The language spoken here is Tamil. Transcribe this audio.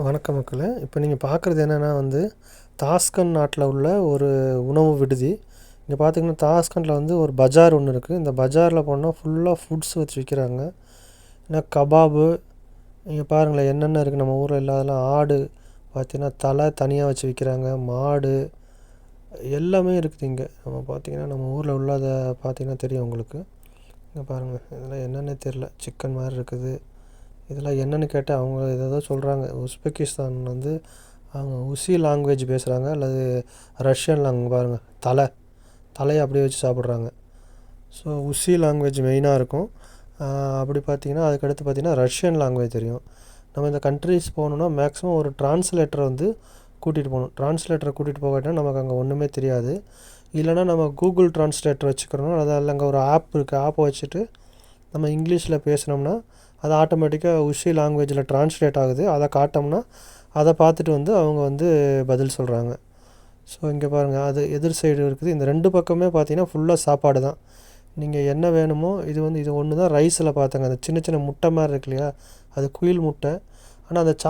வணக்கம் மக்களே. இப்போ நீங்கள் பார்க்குறது என்னென்னா வந்து தாஸ்கன் நாட்டில் உள்ள ஒரு உணவு விடுதி. இங்கே பார்த்தீங்கன்னா தாஸ்கண்டில் வந்து ஒரு பஜார் ஒன்று இருக்குது இந்த பஜாரில் போனால் ஃபுல்லாக ஃபுட்ஸ் வச்சு விற்கிறாங்க ஏன்னா கபாபு இங்கே பாருங்களேன் என்னென்ன இருக்குது நம்ம ஊரில் இல்லாதெல்லாம் ஆடு பார்த்தீங்கன்னா தலை தனியாக வச்சு விற்கிறாங்க மாடு எல்லாமே இருக்குது இங்கே. நம்ம பார்த்தீங்கன்னா நம்ம ஊரில் உள்ளதை பார்த்தீங்கன்னா தெரியும் உங்களுக்கு. இங்கே பாருங்கள் இதெல்லாம் என்னென்னே தெரில சிக்கன் மாதிரி இருக்குது. இதெல்லாம் என்னென்னு கேட்டால் அவங்க ஏதேதோ சொல்கிறாங்க உஸ்பெகிஸ்தான் வந்து அவங்க உசி லாங்குவேஜ் பேசுகிறாங்க அல்லது ரஷ்யன் லாங் பாருங்கள் தலை. தலையை அப்படியே வச்சு சாப்பிட்றாங்க. ஸோ உசி லாங்குவேஜ் மெயினாக இருக்கும். அப்படி பார்த்தீங்கன்னா அதுக்கடுத்து பார்த்தீங்கன்னா ரஷ்யன் லாங்குவேஜ் தெரியும். நம்ம இந்த கண்ட்ரிஸ் போகணுன்னா மேக்ஸிமம் ஒரு டிரான்ஸ்லேட்டரை வந்து கூட்டிகிட்டு போகணும். டிரான்ஸ்லேட்டரை கூட்டிகிட்டு போகட்டினா நமக்கு அங்கே ஒன்றுமே தெரியாது. இல்லைனா நம்ம கூகுள் டிரான்ஸ்லேட்டர் வச்சுக்கிறோம். அதாவது அங்கே ஒரு ஆப் இருக்குது ஆப்பை வச்சுட்டு நம்ம இங்கிலீஷில் பேசினோம்னா அது ஆட்டோமேட்டிக்காக உஷி லாங்குவேஜில் ட்ரான்ஸ்லேட் ஆகுது. அதை காட்டோம்னா அதை பார்த்துட்டு வந்து அவங்க வந்து பதில் சொல்கிறாங்க ஸோ இங்கே பாருங்கள் அது எதிர் சைடு இருக்குது. இந்த ரெண்டு பக்கமே பார்த்தீங்கன்னா ஃபுல்லாக சாப்பாடு தான். நீங்கள் என்ன வேணுமோ இது வந்து இது ஒன்று தான் ரைஸில் பார்த்தங்க அந்த சின்ன சின்ன முட்டை மாதிரி இருக்கு இல்லையா? அது குயில் முட்டை. ஆனால் அந்த சா